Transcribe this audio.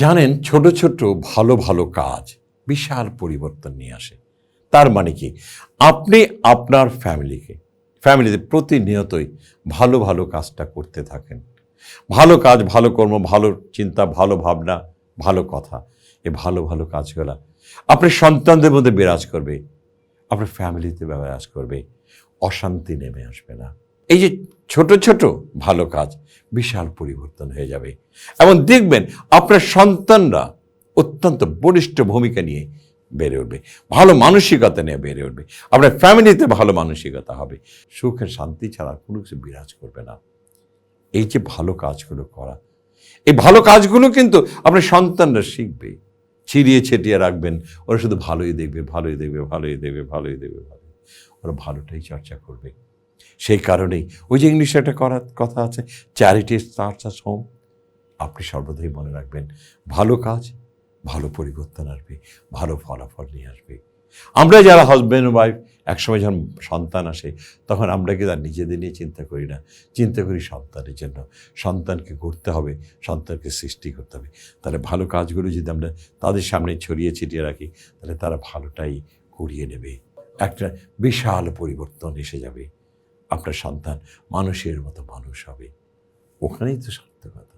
জানেন, ছোট ছোট ভালো ভালো কাজ বিশাল পরিবর্তন নিয়ে আসে। তার মানে কি? আপনি আপনার ফ্যামিলিকে, ফ্যামিলিতে প্রতিনিয়তই ভালো ভালো কাজটা করতে থাকেন। ভালো কাজ, ভালো কর্ম, ভালো চিন্তা, ভালো ভাবনা, ভালো কথা এ ভালো ভালো কাজগুলা আপনার সন্তানদের মধ্যে বিরাজ করবে, আপনার ফ্যামিলিতে বিরাজ করবে, অশান্তি নেমে আসবে না। এই যে ছোট ছোট ভালো কাজ বিশাল পরিবর্তন হয়ে যাবে। এবং দেখবেন আপনার সন্তানরা অত্যন্ত বলিষ্ঠ ভূমিকা নিয়ে বেড়ে উঠবে। ভালো মানসিকতা নিয়ে বেড়ে উঠবে। আপনার ফ্যামিলিতে ভালো মানসিকতা হবে। সুখের শান্তি ছাড়া কোনো কিছু বিরাজ করবে না। এই যে ভালো কাজগুলো করা। এই ভালো কাজগুলো কিন্তু আপনার সন্তানরা শিখবে। ছিড়িয়ে ছিটিয়ে রাখবেন। ওরা শুধু ভালোই দেখবে ভালোই দেখবে ভালোই দেখবে ভালোই দেখবে ভালো ওরা ভালোটাই চর্চা করবে। সেই কারণেই ওই যে ইংলিশে একটা করার কথা আছে চ্যারিটি স্টার্টস আস হোম আপনি সর্বদাই মনে রাখবেন, ভালো কাজ, ভালো পরিবর্তন আসবে, ভালো ফলাফল নিয়ে আসবে। আমরা যারা হাজব্যান্ড ওয়াইফ একসময় যখন সন্তান আসে, তখন আমরা কি তার নিজেদের নিয়ে চিন্তা করি না? চিন্তা করি সন্তানের জন্য। সন্তানকে করতে হবে, সন্তানকে সৃষ্টি করতে হবে। তাহলে ভালো কাজগুলো যদি আমরা তাদের সামনে ছড়িয়ে ছিটিয়ে রাখি, তাহলে তারা ভালোটাই করিয়ে নেবে। একটা বিশাল পরিবর্তন এসে যাবে। আপনার সন্তান মানুষের মতো মানুষ হবে। ওখানেই তো সার্থকতা